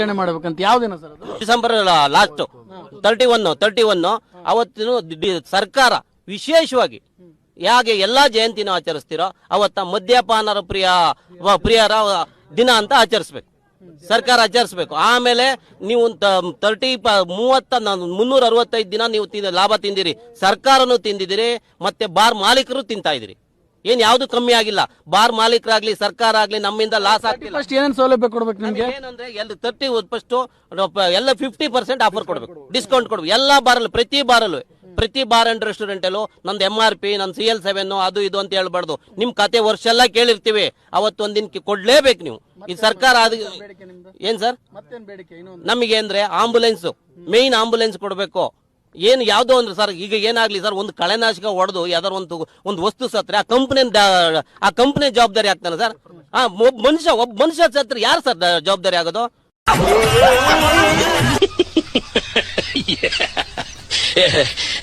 ಆಚರಣೆ ಮಾಡ್ಬೇಕಂತ ಯಾವ್ದಿನ ಸರ್ ಅದು? December last. Thirty one thirty one ಅವತ್ತಿನ ಸರ್ಕಾರ ವಿಶೇಷವಾಗಿ ಹೇಗೆ ಎಲ್ಲಾ ಜಯಂತಿನ ಆಚರಿಸ್ತೀರೋ ಅವತ್ತ ಮದ್ಯಪಾನರ ಪ್ರಿಯ ಪ್ರಿಯರ ದಿನ ಅಂತ ಆಚರಿಸ್ಬೇಕು. ಸರ್ಕಾರ ಆಚರಿಸ್ಬೇಕು. ಆಮೇಲೆ ನೀವು ತರ್ಟಿ ಮೂವತ್ತ ಮುನ್ನೂರ ಅರವತ್ತೈದು ದಿನ ನೀವು ಲಾಭ ತಿಂದಿರಿ. ಸರ್ಕಾರನು ತಿಂದಿದಿರಿ, ಮತ್ತೆ ಬಾರ್ ಮಾಲೀಕರು ತಿಂತಾ ಇದಿರಿ. ಏನ್ ಯಾವ್ದು ಕಮ್ಮಿ ಆಗಿಲ್ಲ. ಬಾರ್ ಮಾಲೀಕರಾಗ್ಲಿ ಸರ್ಕಾರ ಆಗ್ಲಿ ನಮ್ಮಿಂದ ಲಾಸ್ ಆಗ್ತಿಲ್ಲ. ಫಸ್ಟ್ ಏನೇನ್ ಸೌಲಭ್ಯ ಕೊಡ್ಬೇಕು ನಿಮ್ಗೆ? ಏನಂದ್ರೆ ಎಲ್ಲ ತರ್ಟಿ ಫಸ್ಟ್ ಎಲ್ಲ ಫಿಫ್ಟಿ ಪರ್ಸೆಂಟ್ ಆಫರ್ ಕೊಡ್ಬೇಕು. ಡಿಸ್ಕೌಂಟ್ ಕೊಡ್ಬೇಕು. ಎಲ್ಲಾ ಬಾರಲ್ಲೂ ಪ್ರತಿ ಬಾರಲ್ಲೂ ಪ್ರತಿ ಬಾರ್ ಅಂಡ್ ರೆಸ್ಟೋರೆಂಟ್ ಅಲ್ಲೂ ನಂದು ಎಂ ಆರ್ ಪಿ ನನ್ ಸಿ ಎಲ್ ಸೆವೆನ್ ಅದು ಇದು ಅಂತ ಹೇಳ್ಬಾರ್ದು. ನಿಮ್ ಕತೆ ವರ್ಷ ಎಲ್ಲ ಕೇಳಿರ್ತೀವಿ. ಅವತ್ತೊಂದಿನ ಕೊಡ್ಲೇಬೇಕು ನೀವು. ಈ ಸರ್ಕಾರ ಅದು ಏನ್ ಸರ್? ನಮಗೆ ಅಂದ್ರೆ ಆಂಬುಲೆನ್ಸ್ ಮೇನ್ ಆಂಬುಲೆನ್ಸ್ ಕೊಡಬೇಕು. ಏನು ಯಾವುದೋ ಅಂದ್ರೆ ಸರ್, ಈಗ ಏನಾಗ್ಲಿ ಸರ್, ಒಂದು ಕಳೆನಾಶಕ ಹೊಡೆದು ಯಾವ್ದಾರು ಒಂದು ಒಂದು ವಸ್ತು ಸತ್ರೆ, ಆ ಕಂಪನಿ ಆ ಕಂಪನಿ ಜವಾಬ್ದಾರಿ ಆಗ್ತಾನೆ ಸರ್? ಆ ಮನುಷ್ಯ, ಒಬ್ಬ ಮನುಷ್ಯ ಸತ್ರ ಯಾರು ಸರ್ ಜವಾಬ್ದಾರಿ ಆಗೋದು?